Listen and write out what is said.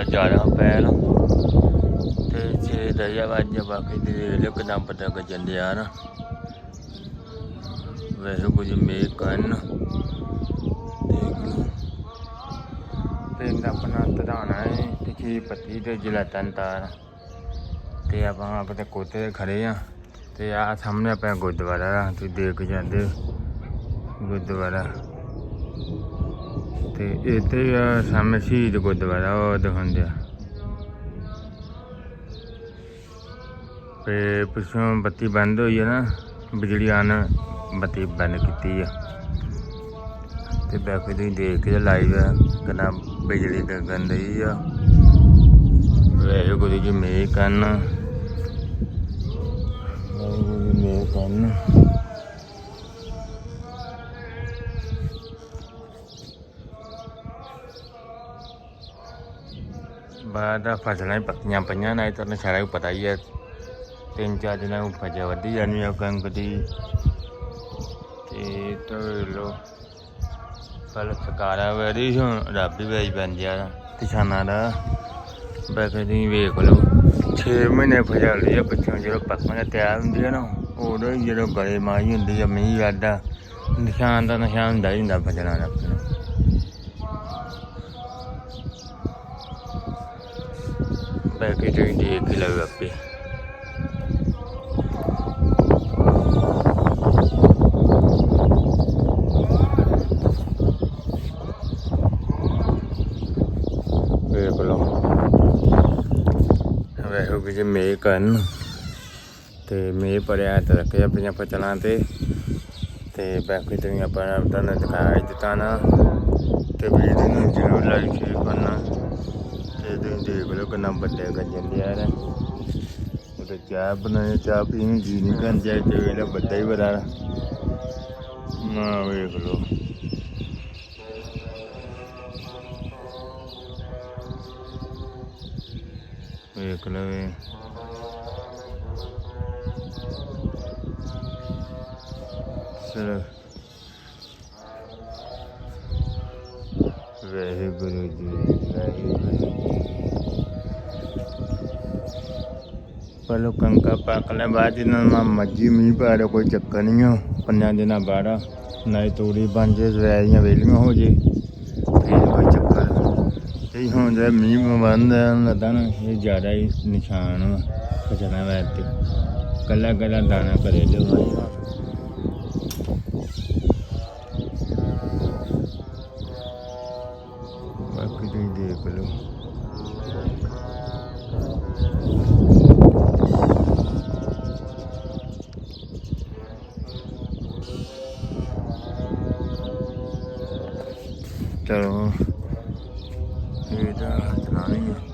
ਆ ਜ਼ਿਆਦਾ ਪੈਲ ਤੇ ਛੇ ਦਰਿਆ ਵੱਜ ਬਾਕੀ ਦੇ ਦੇਖ ਲਿਓ ਕਿਦਾਂ ਪਤਾ ਗੱਜਣ ਦੇ ਆ ਨਾ। ਵੈਸੇ ਕੁਝ ਮੇ ਕੰਨ ਦੇਖ ਲਓ ਪਿੰਡ ਆਪਣਾ ਤਦਾਨਾ ਹੈ ਤੇ ਕੀ ਪੱਤੀ ਤੇ ਜ਼ਿਲ੍ਹਾ ਤਨਤਾਰ ਤੇ ਆਪਾਂ ਆਪਣੇ ਕੋਤੇ ਤੇ ਖੜੇ ਆ। ਤੇ ਆ ਸਾਹਮਣੇ ਆਪਣਾ ਗੁਰਦੁਆਰਾ ਆ ਤੁਸੀਂ ਦੇਖ ਜਾਂਦੇ ਗੁਰਦੁਆਰਾ। ਤੇ ਇੱਥੇ ਆ ਸਾਹਮਣੇ ਸ਼ਹੀਦ ਗੁਰਦੁਆਰਾ, ਉਹ ਦਿਖਾਉਂਦੇ ਆ ਤੇ ਪਿੱਛੋਂ ਬੱਤੀ ਬੰਦ ਹੋਈ ਹੈ ਨਾ ਬਿਜਲੀ ਆਨ ਬੱਤੀ ਬੰਦ ਕੀਤੀ ਆ। ਤੇ ਬਾਕੀ ਤੁਸੀਂ ਦੇਖ ਕੇ ਲਾਈਵ ਆ, ਕਿੰਨਾ ਬਿਜਲੀ ਗਗਨ ਰਹੀ ਆ। ਵੈਸੇ ਗੁਰੂ ਜੀ ਮੇਰ ਕਰਨ। ਵਾਹਿਗੁਰੂ ਜੀ ਮੇਰ ਕਰਨ। ਬਾਹਰ ਦਾ ਫਸਲਾਂ ਹੀ ਪੱਕੀਆਂ ਪਈਆਂ ਨਾ ਤੁਹਾਨੂੰ ਸਾਰਾ ਹੀ ਪਤਾ ਹੀ ਹੈ। ਤਿੰਨ ਚਾਰ ਦਿਨਾਂ ਨੂੰ ਫਜਾ ਵਧੀ ਜਾਣੀ ਆ ਕਣਕ ਦੀ। ਤੇ ਤੋੜ ਲੋ, ਕੱਲ ਸਕਾਰਾ ਵੈਰੀ ਹੁਣ ਰੱਬ ਵੀ ਵੇਚ ਪੈਂਦਿਆ ਕਿਸਾਨਾਂ ਦਾ। ਬਾਕੀ ਤੁਸੀਂ ਵੇਖ ਲਓ 6 ਮਹੀਨੇ ਫਜਾ ਲਈ ਆ, ਪਿੱਛੋਂ ਜਦੋਂ ਪੱਕਾਂ ਤਿਆਰ ਹੁੰਦੀ ਆ ਨਾ, ਉਦੋਂ ਹੀ ਜਦੋਂ ਗਲੇ ਮਾਈ ਹੁੰਦੀ ਆ, ਮੀਂਹ ਆਦਾ ਨਿਸ਼ਾਨ ਦਾ ਨਿਸ਼ਾਨ ਹੁੰਦਾ ਹੀ ਹੁੰਦਾ ਫਜਣਾ ਦਾ ਆਪਣਾ ਬਾਕੀ ਤੁਸੀਂ ਦੇਖ ਹੀ ਲਓ ਆਪੇ ਵੇਖ ਲਓ ਵੇਖੋ ਕਿ ਜੇ ਮੇ ਕਰਨ ਤੇ ਮੇ ਪੜਿਆ ਤੇ ਰੱਖਿਆ ਪੰਜਾਂ ਫਸਲਾਂ ਤੇ ਤੇ ਬਾਕੀ ਤੁਸੀਂ ਆਪਣਾ ਤੁਹਾਨੂੰ ਦਿਖਾਇਆ ਦਿੱਤਾ ਨਾ ਤੇ ਵੀਡੀਓ ਨੂੰ ਤੇ ਤੁਸੀਂ ਦੇਖ ਲਓ ਕਿੰਨਾ ਵੱਡੇ ਗੱਜਣ ਦੇ ਆ ਉਹ ਤੇ ਚਾਹ ਬਣਾਏ ਚਾਹ ਪੀਣ ਨੂੰ ਜੀ ਨਹੀਂ ਕਰਨ ਜਾਏ ਤੇ ਵੇਲੇ ਵੱਡਾ ਹੀ ਬੜਾ। ਨਾ ਵੇਖ ਲਓ। ਵੇਖ ਲਵੇ ਸਿਰਫ ਵਾਹਿਗੁਰੂ ਜੀ ਵਾਹਿਗੁਰੂ ਜੀ। ਪਹਿਲੋਂ ਕੰਕਾ ਪੱਕ ਲੈ, ਬਾਅਦ ਇਹਨਾਂ ਨੂੰ ਮੱਜੀ ਮੀਂਹ ਪਾ ਰਿਹਾ ਕੋਈ ਚੱਕਰ ਨਹੀਂ ਆ। ਪੰਜਾਂ ਦਿਨਾਂ ਬਾਅਦ ਨਾ ਹੀ ਤੂੜੀ ਬਣ ਜੇ ਰੈਲੀਆਂ ਵੇਲੀਆਂ ਹੋ ਜੇ, ਫਿਰ ਕੋਈ ਚੱਕਰ ਤੇ ਹੁਣ ਜੇ ਮੀਂਹ ਬੰਦ ਲੱਦਾ ਨਾ ਇਹ ਜ਼ਿਆਦਾ ਹੀ ਨਿਸ਼ਾਨ ਵਾ ਖਜਣਾ ਵੈਤੇ ਕੱਲਾ ਕੱਲਾ ਦਾਣਾ ਕਰੇ ਲਿਓ ਬਾਕੀ ਤੁਸੀਂ ਦੇਖ ਲਓ। ਚਲੋ ਇਹਦਾ ਚਲਾਣੀ ਹੈ